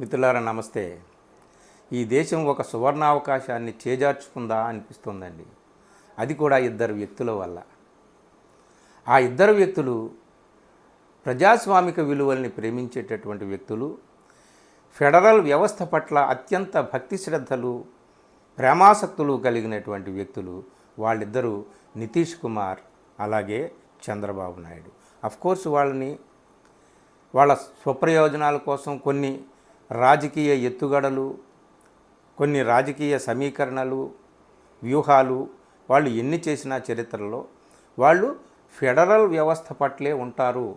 మిత్రులారా నమస్తే. ఈ దేశం ఒక సువర్ణావకాశాన్ని చేజార్చుకుందా అనిపిస్తుందండి. అది కూడా ఇద్దరు వ్యక్తుల వల్ల. ఆ ఇద్దరు వ్యక్తులు ప్రజాస్వామిక విలువల్ని ప్రేమించేటటువంటి వ్యక్తులు ఫెడరల్ వ్యవస్థ పట్ల అత్యంత భక్తి శ్రద్ధలు ప్రేమాసక్తులు కలిగినటువంటి వ్యక్తులు వాళ్ళిద్దరూ నితీష్ కుమార్ అలాగే చంద్రబాబు నాయుడు. అఫ్కోర్స్ వాళ్ళని వాళ్ళ స్వప్రయోజనాల కోసం కొన్ని రాజకీయ ఎత్తుగడలు కొన్ని రాజకీయ సమీకరణలు వ్యూహాలు వాళ్ళు ఎన్ని చేసినా చరిత్రలో వాళ్ళు ఫెడరల్ వ్యవస్థ పట్లే ఉంటారు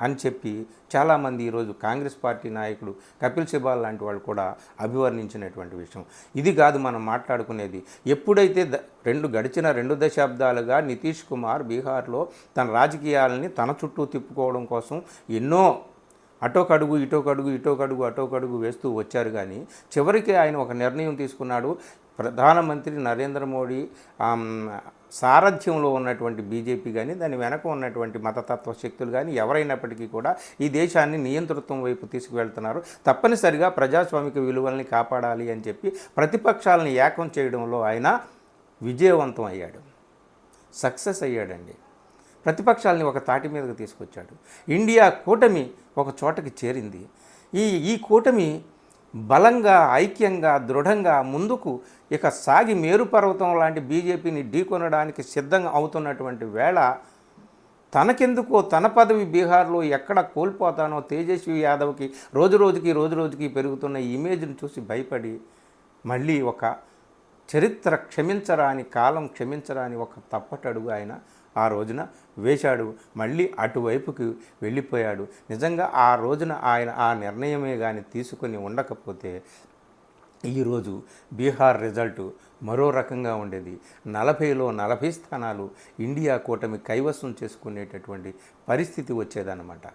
అని చెప్పి చాలామంది ఈరోజు కాంగ్రెస్ పార్టీ నాయకుడు కపిల్ సిబాల్ లాంటి వాళ్ళు కూడా అభివర్ణించినటువంటి విషయం. ఇది కాదు మనం మాట్లాడుకునేది. ఎప్పుడైతే ద- రెండు గడిచిన రెండు దశాబ్దాలుగా నితీష్ కుమార్ బీహార్లో తన రాజకీయాలని తన చుట్టూ తిప్పుకోవడం కోసం ఎన్నో అటో కడుగు ఇటో కడుగు ఇటో కడుగు అటో కడుగు వేస్తూ వచ్చారు కానీ చివరికి ఆయన ఒక నిర్ణయం తీసుకున్నాడు. ప్రధానమంత్రి నరేంద్ర మోడీ సారథ్యంలో ఉన్నటువంటి బీజేపీ కానీ దాని వెనక ఉన్నటువంటి మతతత్వ శక్తులు కానీ ఎవరైనప్పటికీ కూడా ఈ దేశాన్ని నియంతృత్వం వైపు తీసుకువెళ్తున్నారు. తప్పనిసరిగా ప్రజాస్వామిక విలువల్ని కాపాడాలి అని చెప్పి ప్రతిపక్షాలను ఏకం చేయడంలో ఆయన విజయవంతం అయ్యాడు. సక్సెస్ అయ్యాడండి. ప్రతిపక్షాలని ఒక తాటి మీదకు తీసుకొచ్చాడు. ఇండియా కూటమి ఒక చోటకి చేరింది. ఈ ఈ కూటమి బలంగా ఐక్యంగా దృఢంగా ముందుకు ఇక సాగి మేరుపర్వతం లాంటి బీజేపీని ఢీకొనడానికి సిద్ధంగా అవుతున్నటువంటి వేళ తనకెందుకో తన పదవి బీహార్లో ఎక్కడ కోల్పోతానో తేజస్వి యాదవ్కి రోజు రోజుకి రోజు రోజుకి పెరుగుతున్న ఇమేజ్ని చూసి భయపడి మళ్ళీ ఒక చరిత్ర క్షమించరాని కాలం క్షమించరాని ఒక తప్పటడుగు ఆయన ఆ రోజున. వేశాడు. మళ్ళీ అటువైపుకి వెళ్ళిపోయాడు. నిజంగా ఆ రోజున ఆయన ఆ నిర్ణయమే కానీ తీసుకొని ఉండకపోతే ఈరోజు బీహార్ రిజల్టు మరో రకంగా ఉండేది. నలభైలో నలభై స్థానాలు ఇండియా కూటమి కైవసం చేసుకునేటటువంటి పరిస్థితి వచ్చేదన్నమాట.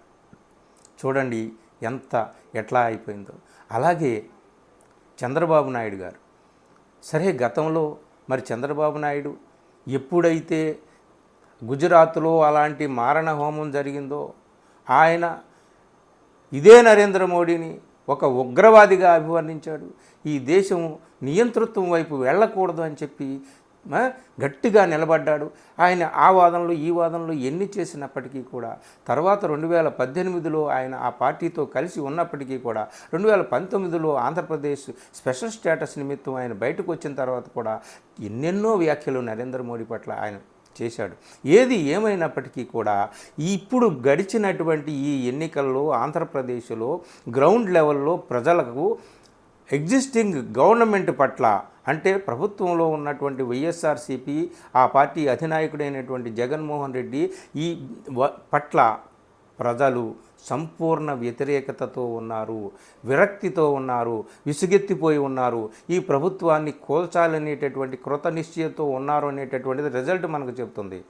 చూడండి ఎంత ఎట్లా అయిపోయిందో. అలాగే చంద్రబాబు నాయుడు గారు. సరే గతంలో మరి చంద్రబాబు నాయుడు ఎప్పుడైతే గుజరాత్లో అలాంటి మారణ హోమం జరిగిందో ఆయన ఇదే నరేంద్ర మోడీని ఒక ఉగ్రవాదిగా అభివర్ణించాడు. ఈ దేశం నియంతృత్వం వైపు వెళ్ళకూడదు అని చెప్పి గట్టిగా నిలబడ్డాడు. ఆయన ఆ వాదనలు ఈ వాదనలు ఎన్ని చేసినప్పటికీ కూడా తర్వాత రెండు వేల పద్దెనిమిదిలో ఆయన ఆ పార్టీతో కలిసి ఉన్నప్పటికీ కూడా రెండు వేల పంతొమ్మిదిలో ఆంధ్రప్రదేశ్ స్పెషల్ స్టేటస్ నిమిత్తం ఆయన బయటకు వచ్చిన తర్వాత కూడా ఎన్నెన్నో వ్యాఖ్యలు నరేంద్ర మోడీ పట్ల ఆయన చేశాడు. ఏది ఏమైనప్పటికీ కూడా ఇప్పుడు గడిచినటువంటి ఈ ఎన్నికల్లో ఆంధ్రప్రదేశ్లో గ్రౌండ్ లెవెల్లో ప్రజలకు ఎగ్జిస్టింగ్ గవర్నమెంట్ పట్ల అంటే ప్రభుత్వంలో ఉన్నటువంటి వైఎస్ఆర్సీపీ ఆ పార్టీ అధినాయకుడైనటువంటి జగన్మోహన్ రెడ్డి ఈ వ- పట్ల ప్రజలు సంపూర్ణ వ్యతిరేకతతో ఉన్నారు విరక్తితో ఉన్నారు విసుగెత్తిపోయి ఉన్నారు. ఈ ప్రభుత్వాన్ని కోల్చాలనేటటువంటి కృత నిశ్చయంతో ఉన్నారు అనేటటువంటిది రిజల్ట్ మనకు చెప్తుంది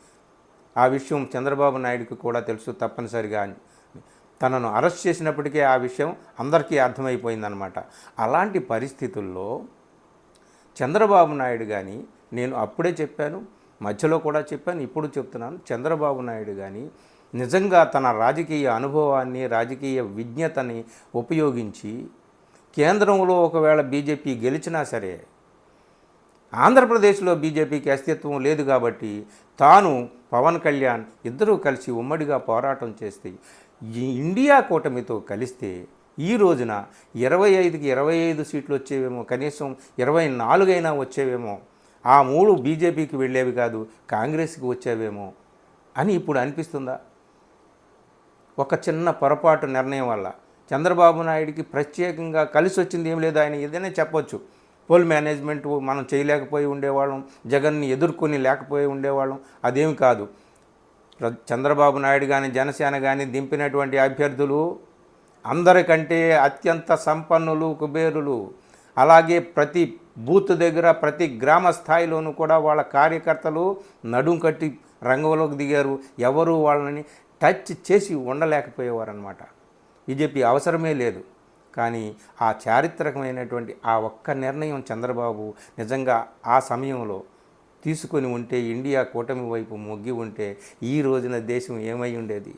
ఆ విషయం చంద్రబాబు నాయుడుకి కూడా తెలుసు తప్పనిసరిగా. అని తనను అరెస్ట్ చేసినప్పటికీ ఆ విషయం అందరికీ అర్థమైపోయిందనమాట. అలాంటి పరిస్థితుల్లో చంద్రబాబు నాయుడు కానీ నేను అప్పుడే చెప్పాను మధ్యలో కూడా చెప్పాను ఇప్పుడు చెప్తున్నాను. చంద్రబాబు నాయుడు కానీ నిజంగా తన రాజకీయ అనుభవాన్ని రాజకీయ విజ్ఞతని ఉపయోగించి కేంద్రంలో ఒకవేళ బీజేపీ గెలిచినా సరే ఆంధ్రప్రదేశ్లో బీజేపీకి అస్తిత్వం లేదు కాబట్టి తాను పవన్ కళ్యాణ్ ఇద్దరూ కలిసి ఉమ్మడిగా పోరాటం చేస్తే ఇండియా కూటమితో కలిస్తే ఈ రోజున ఇరవై ఐదుకి ఇరవై ఐదు సీట్లు వచ్చేవేమో కనీసం ఇరవై నాలుగైనా వచ్చేవేమో ఆ మూడు బీజేపీకి వెళ్ళేవి కాదు కాంగ్రెస్కి వచ్చేవేమో అని ఇప్పుడు అనిపిస్తుందా? ఒక చిన్న పొరపాటు నిర్ణయం వల్ల. చంద్రబాబు నాయుడికి ప్రత్యేకంగా కలిసి వచ్చింది ఏం లేదు ఆయన ఏదైనా చెప్పొచ్చు. పోల్ మేనేజ్మెంట్ మనం చేయలేకపోయి ఉండేవాళ్ళం జగన్ని ఎదుర్కొని లేకపోయి ఉండేవాళ్ళం అదేమి కాదు. చంద్రబాబు నాయుడు కానీ జనసేన కానీ దింపినటువంటి అభ్యర్థులు అందరికంటే అత్యంత సంపన్నులు కుబేరులు. అలాగే ప్రతి బూత్ దగ్గర ప్రతి గ్రామ స్థాయిలోనూ కూడా వాళ్ళ కార్యకర్తలు నడుం కట్టి రంగంలోకి దిగారు. ఎవరు వాళ్ళని టచ్ చేసి ఉండలేకపోయేవారనమాట బీజేపీ అవసరమే లేదు. కానీ ఆ చారిత్రకమైనటువంటి ఆ ఒక్క నిర్ణయం చంద్రబాబు నిజంగా ఆ సమయంలో తీసుకొని ఉంటే ఇండియా కూటమి వైపు మొగ్గి ఉంటే ఈ రోజున దేశం ఏమై ఉండేది?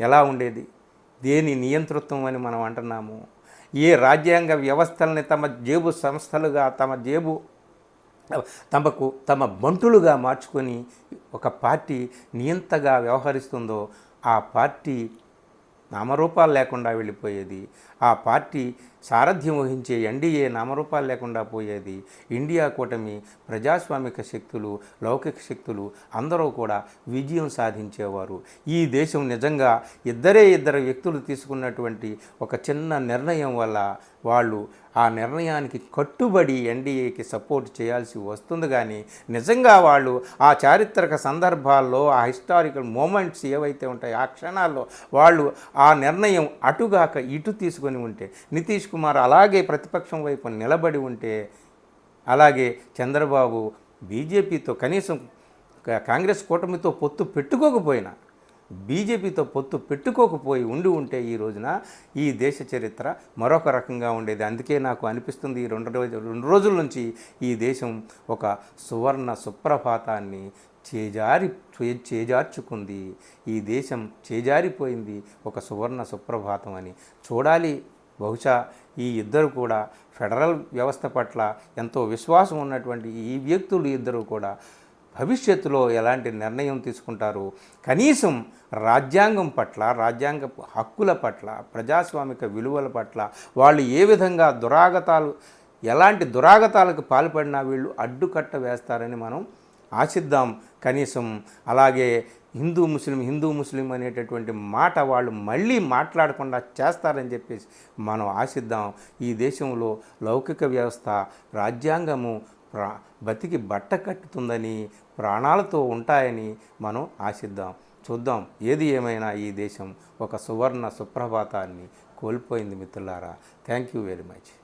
ఎలా ఉండేది? దేని నియంతృత్వం అని మనం అంటున్నాము? ఏ రాజ్యాంగ వ్యవస్థల్ని తమ జేబు సంస్థలుగా తమ జేబు తమకు తమ బంటులుగా మార్చుకొని ఒక పార్టీ నియంతగా వ్యవహరిస్తుందో ఆ పార్టీ నామరూపాలు లేకుండా వెళ్ళిపోయేది. ఆ పార్టీ సారథ్యం వహించే ఎన్డీఏ నామరూపాలు లేకుండా పోయేది ఇండియా కూటమి ప్రజాస్వామిక శక్తులు లౌకిక శక్తులు అందరూ కూడా విజయం సాధించేవారు. ఈ దేశం నిజంగా ఇద్దరే ఇద్దరు వ్యక్తులు తీసుకున్నటువంటి ఒక చిన్న నిర్ణయం వల్ల వాళ్ళు ఆ నిర్ణయానికి కట్టుబడి ఎన్డీఏకి సపోర్ట్ చేయాల్సి వస్తుంది కానీ నిజంగా వాళ్ళు ఆ చారిత్రక సందర్భాల్లో ఆ హిస్టారికల్ మూమెంట్స్ ఏవైతే ఉంటాయో ఆ క్షణాల్లో వాళ్ళు ఆ నిర్ణయం అటుగాక ఇటు తీసుకొని ఉంటే నితీష్ కుమార్ అలాగే ప్రతిపక్షం వైపు నిలబడి ఉంటే అలాగే చంద్రబాబు బీజేపీతో కనీసం కాంగ్రెస్ కూటమితో పొత్తు పెట్టుకోకపోయినా బీజేపీతో పొత్తు పెట్టుకోకపోయి ఉండి ఉంటే ఈ రోజున ఈ దేశ చరిత్ర మరొక రకంగా ఉండేది. అందుకే నాకు అనిపిస్తుంది ఈ రెండు రోజు రెండు రోజుల నుంచి ఈ దేశం ఒక సువర్ణ సుప్రభాతాన్ని చేజారి చే- చేజార్చుకుంది. ఈ దేశం చేజారిపోయింది ఒక సువర్ణ సుప్రభాతం అని. చూడాలి బహుశా ఈ ఇద్దరు కూడా ఫెడరల్ వ్యవస్థ పట్ల ఎంతో విశ్వాసం ఉన్నటువంటి ఈ వ్యక్తులు ఇద్దరు కూడా భవిష్యత్తులో ఎలాంటి నిర్ణయం తీసుకుంటారు? కనీసం రాజ్యాంగం పట్ల రాజ్యాంగ హక్కుల పట్ల ప్రజాస్వామిక విలువల పట్ల వాళ్ళు ఏ విధంగా దురాగతాలు ఎలాంటి దురాగతాలకు పాల్పడినా వీళ్ళు అడ్డుకట్ట వేస్తారని మనం ఆశిద్దాం కనీసం అలాగే హిందూ ముస్లిం హిందూ ముస్లిం అనేటటువంటి మాట వాళ్ళు మళ్ళీ మాట్లాడకుండా చేస్తారని చెప్పేసి మనం ఆశిద్దాం ఈ దేశంలో లౌకిక వ్యవస్థ రాజ్యాంగము ప్రా బతికి బట్ట కట్టుతుందని ప్రాణాలతో ఉంటాయని మనం ఆశిద్దాం చూద్దాం ఏది ఏమైనా ఈ దేశం ఒక సువర్ణ సుప్రభాతాన్ని కోల్పోయింది మిత్రులారా. Thank you very much.